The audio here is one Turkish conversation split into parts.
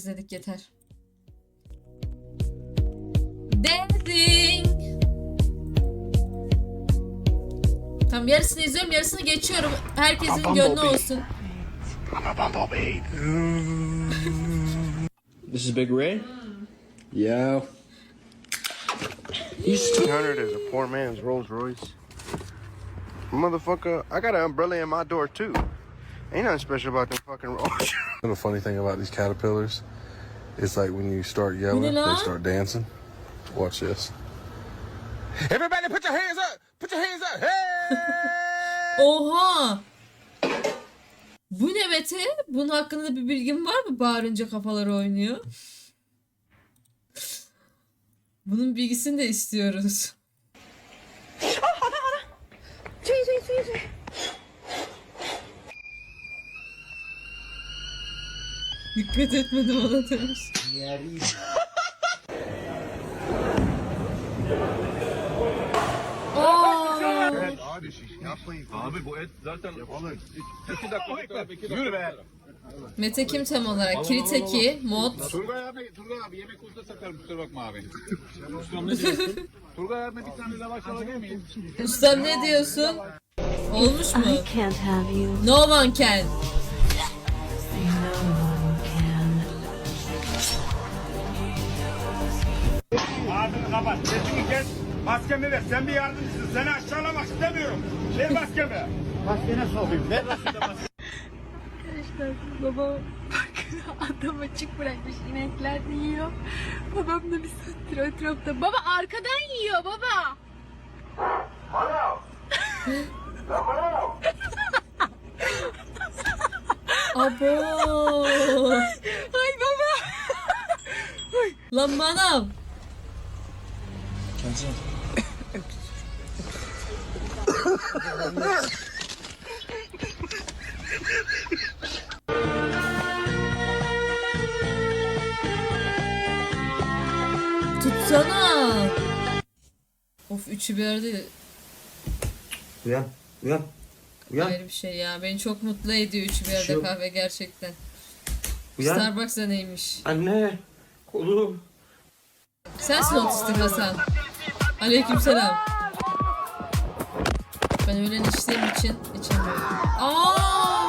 İzledik yeter. Dancing. Tamam yarısını izliyorum yarısını geçiyorum. Herkesin gönlü olsun. This is Big Ray. Yeah. 200 is a poor man's Rolls Royce. Motherfucker, I got an umbrella in my door too. Ain't nothing special about them fucking Rolls. The funny thing about these caterpillars is like when you start yelling, they start dancing. Watch this. Everybody put your hands up! Put your hands up! Hey! Oha! Bu ne Mete? Bunun hakkında bir bilgin var mı? Bağırınca kafaları oynuyor. Bunun bilgisini de istiyoruz. Dikkat etmedim ona demiş. Aa! Abi bu et zaten alın. İki dakika bekle. Yürü be. Mete kim tam olarak? Kiriteki, mod. Turgay abi, Turgay abi yemek usta satarım kusura bakma abi. Ustam ne diyorsun? Turgay abi bir tane lavaş alabilir miyim? Ustam ne diyorsun? Olmuş mu? I can't have you. No one can. Kapat, sesini kes. Maskemi ver, sen bir yardımcısın. Seni aşağılamak istemiyorum. Ver maskemi. Maskene sokayım, ver Arkadaşlar babam adam açık bırakmış inekler yiyor. Babam da bir saattir etrafta. Baba arkadan yiyor baba. Abo. Ay baba. Lan manav. Tutsana. Of üçü bir arada Uyan. Uyan. Uyan. ayrı bir şey ya. Beni çok mutlu ediyor üçü bir arada Şu- kahve gerçekten. Uyan. Starbucks'a neymiş? Anne. Kolum. Sensin otistik Hasan. Aleykümselam. Ben öğlen içtiğim için içemiyorum. Aa!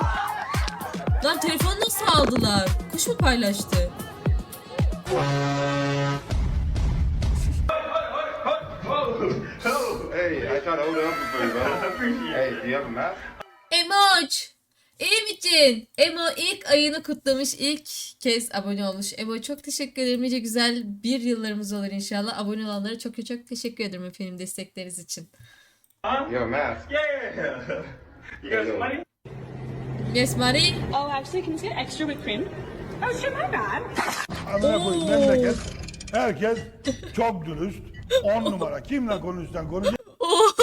Lan telefonu nasıl aldılar? Kuş mu paylaştı? hey, I tried to hold it up for you, bro. hey, do you have a mask? Emoç! İyi misin? Emo ilk ayını kutlamış. ilk kez abone olmuş. Emo çok teşekkür ederim. Nice güzel bir yıllarımız olur inşallah. Abone olanlara çok çok teşekkür ederim efendim destekleriniz için. A mask. Yeah. You got some money? Yes Mari. Oh, actually, can you get extra whipped cream? Oh, shit, my bad. Amına koyayım memleket. Herkes çok dürüst. On numara. Kimle konuşsan konuş.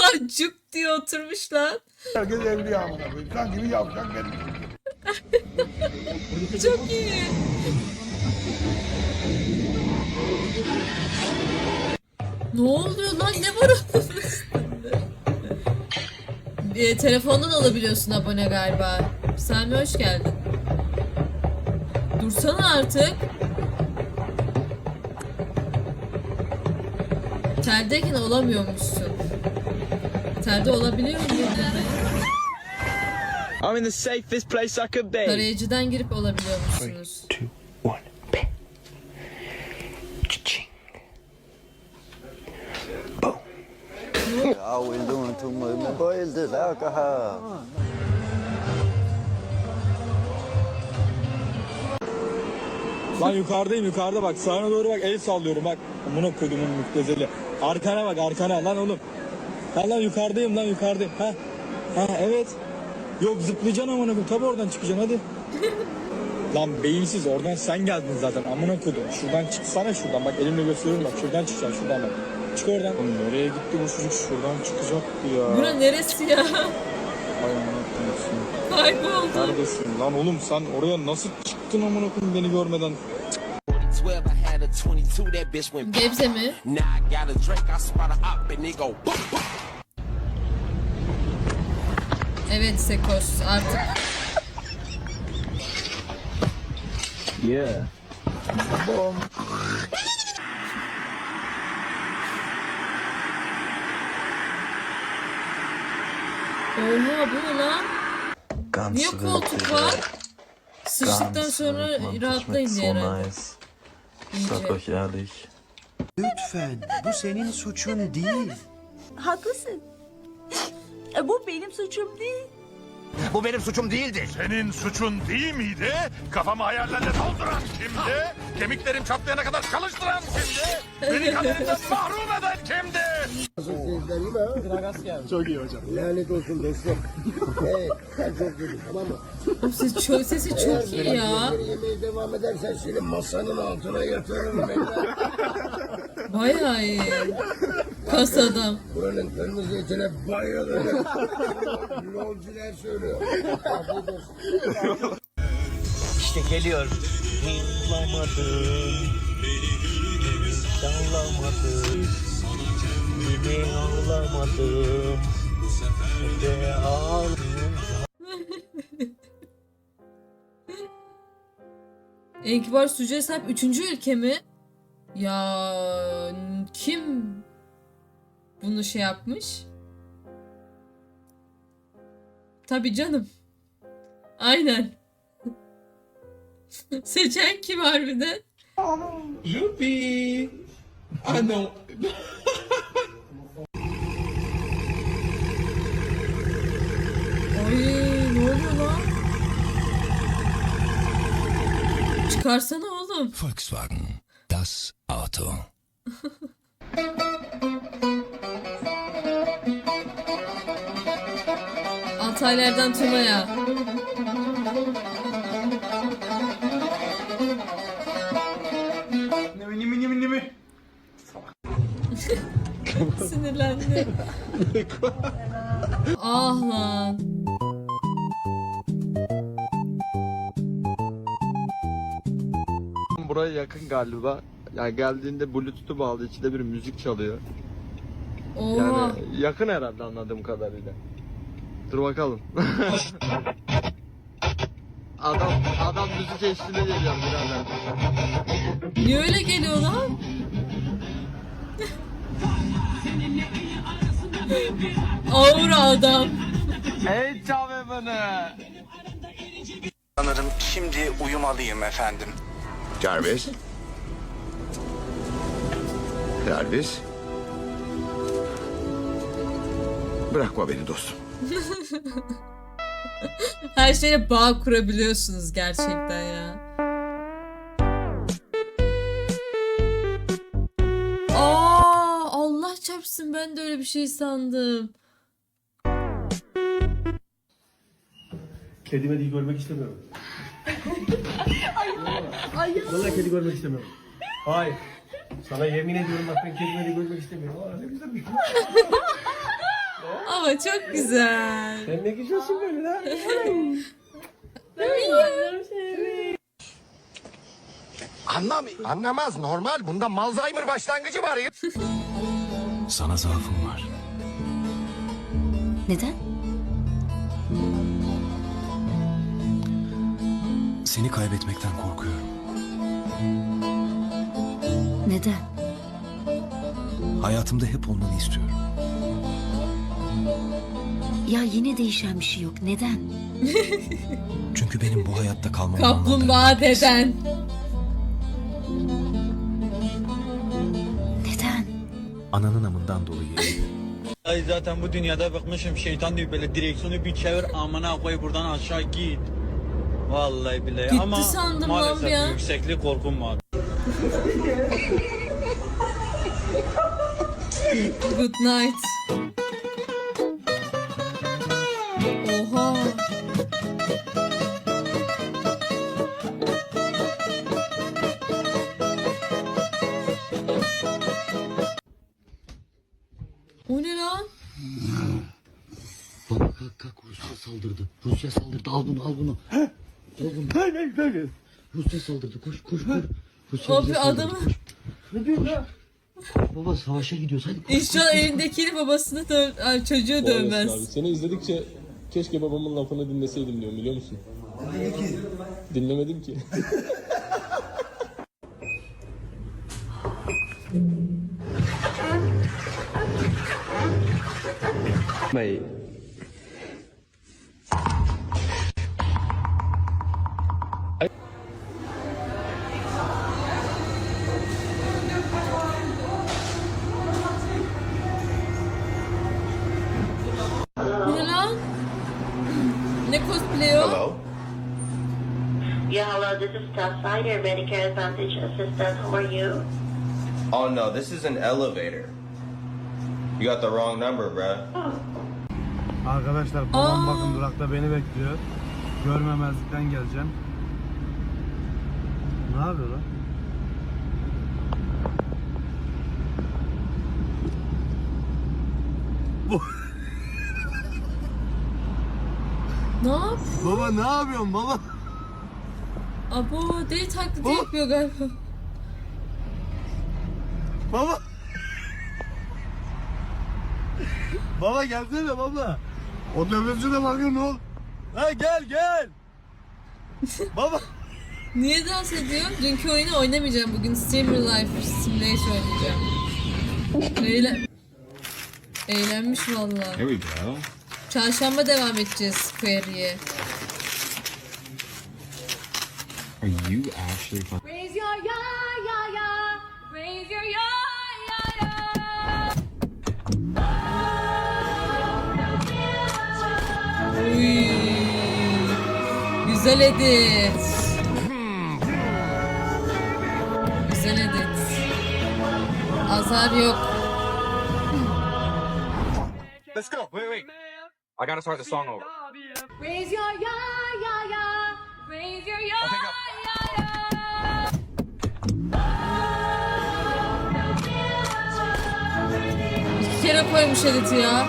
Oha cuk diye oturmuş lan. Herkes evliya amına koyayım. Sanki bir yavşak gelmiş. Çok iyi. Ne oluyor lan? Ne var? E, telefondan alabiliyorsun abone galiba. Sami hoş geldin. Dursana artık. Teldeyken olamıyormuşsun. Telde olabiliyor muydun? I'm in the safest place I could be. Tarayıcıdan girip olabiliyormuşsunuz. One. All we're doing too much, man. Boy, it's just alcohol. Lan yukarıdayım yukarıda bak sağına doğru bak el sallıyorum bak. Amına kodumun müptezeli. Arkana bak arkana lan oğlum. Lan lan yukarıdayım lan yukarıdayım. Ha. Ha evet. Yok zıplayacaksın amına koyayım. Tabi oradan çıkacaksın hadi. lan beyinsiz oradan sen geldin zaten amına kodum. Şuradan çıksana şuradan bak elimle gösteriyorum bak şuradan çıkacaksın şuradan bak. Çık oradan. Oğlum nereye gitti bu çocuk şuradan çıkacaktı ya. Bura neresi ya? Ay amına koyayım. Kayboldu. Neredesin lan oğlum sen oraya nasıl çıktın amına koyayım beni görmeden? 12, I had a 22, that bitch went Gebze mi? Now I got a drink, I spot a up and they go boom, boom. Evet Sekos artık. Yeah. Oha bu ne lan? Niye koltuk var? Sıçtıktan sonra rahatlayın diye herhalde. İyice. ehrlich. Lütfen bu senin suçun değil. Haklısın. E, Bu benim suçum değil. Bu benim suçum değildi. Senin suçun değil miydi? Kafamı hayallerle dolduran kimdi? Kemiklerim çatlayana kadar çalıştıran kimdi? Beni kaderinden mahrum eden kimdi? Oğlum Ses çok, sesi çok iyi ya. devam edersen seni masanın altına yatırırım. Bayağı iyi. Kas adam. Buranın kırmızı etine bayılırım. Lolcular söylüyor. işte geliyor. Anlamadım. Anlamadım. Yine anlamadım. Ve ağladım. En kibar sucuğa sahip üçüncü ülke mi? Ya kim bunu şey yapmış? Tabii canım. Aynen. Seçen kim harbiden? Yuppie. I know. Ay ne oluyor lan? Çıkarsana oğlum. Volkswagen, das Auto. Altaylardan Tuna'ya. Sinirlendi. ah lan. Buraya yakın galiba. Yani geldiğinde Bluetooth'u bağlı içinde bir müzik çalıyor. Oha. Yani yakın herhalde anladığım kadarıyla. Dur bakalım. adam adam müzik eşliğinde geliyor birader. Niye öyle geliyor lan? Aura adam. Hey çave bana. Sanırım şimdi uyumalıyım efendim. Jarvis. Jarvis. Bırakma beni dostum. Her şeye bağ kurabiliyorsunuz gerçekten ya. Aa, Allah çarpsın ben de öyle bir şey sandım. Kedi mediyi görmek istemiyorum. Vallahi kedi görmek istemiyorum. Hayır. Sana yemin ediyorum bak ben kedi mediyi görmek istemiyorum. Aa, ne güzel bir şey. Ama çok güzel. Sen ne güzelsin böyle lan. Anlamıyor. Anlamaz normal. Bunda Malzheimer başlangıcı var ya. Sana zaafım var. Neden? Seni kaybetmekten korkuyorum. Neden? Hayatımda hep olmanı istiyorum. Ya yine değişen bir şey yok. Neden? Çünkü benim bu hayatta kalmam. Kaplumbağa deden. Neden? Ananın amından dolayı. Ay zaten bu dünyada bıkmışım. Şeytan diyor böyle direksiyonu bir çevir amına koy buradan aşağı git. Vallahi billahi Gitti ama sandım maalesef an. yükseklik korkum var. Good night. gel gel. Rusya saldırdı koş koş koş. Rusya Abi bize adamı- koş. Ne diyorsun lan? Baba savaşa gidiyoruz hadi koş. İşte o elindekini babasını dön, ay, çocuğu Vay dövmez. Abi. Seni izledikçe keşke babamın lafını dinleseydim diyorum biliyor musun? Dinlemedim ki. Bey this is Starfighter, Medicare Advantage Assistant. How are you? Oh no, this is an elevator. You got the wrong number, bruh. Arkadaşlar babam bakın durakta beni bekliyor. Görmemezlikten geleceğim. Ne yapıyor lan? Ne yap? Baba ne yapıyorsun baba? Abo deli taklidi yapıyor galiba. Baba. baba gelsene baba. O nefesine bakın ne ol. Ha gel gel. baba. Niye dans ediyor? Dünkü oyunu oynamayacağım. Bugün Streamer Life Simulator oynayacağım. Eğlen... Eğlenmiş valla. Here we go. Çarşamba devam edeceğiz query'e. Are you actually fucking... Raise your ya ya ya. Raise your ya ya ya. Uy. Güzel edit. Güzel edit. Azar yok. Let's go. Wait, wait. I gotta start the song over. Raise your ya ya ya. Raise your ya Okay, ya ya. İki kere koymuş editi ya.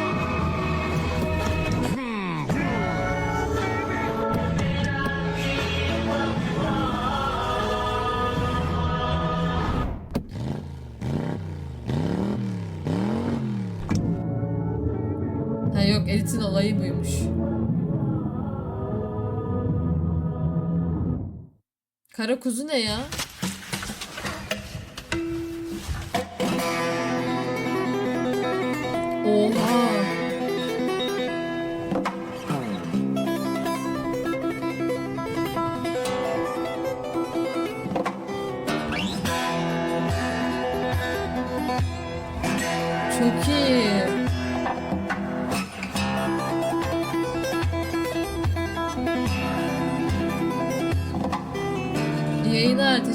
Ha yok editin olayı buymuş. Kara kuzu ne ya? Oha. Çok iyi.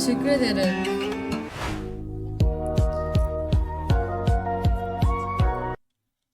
Teşekkür ederim.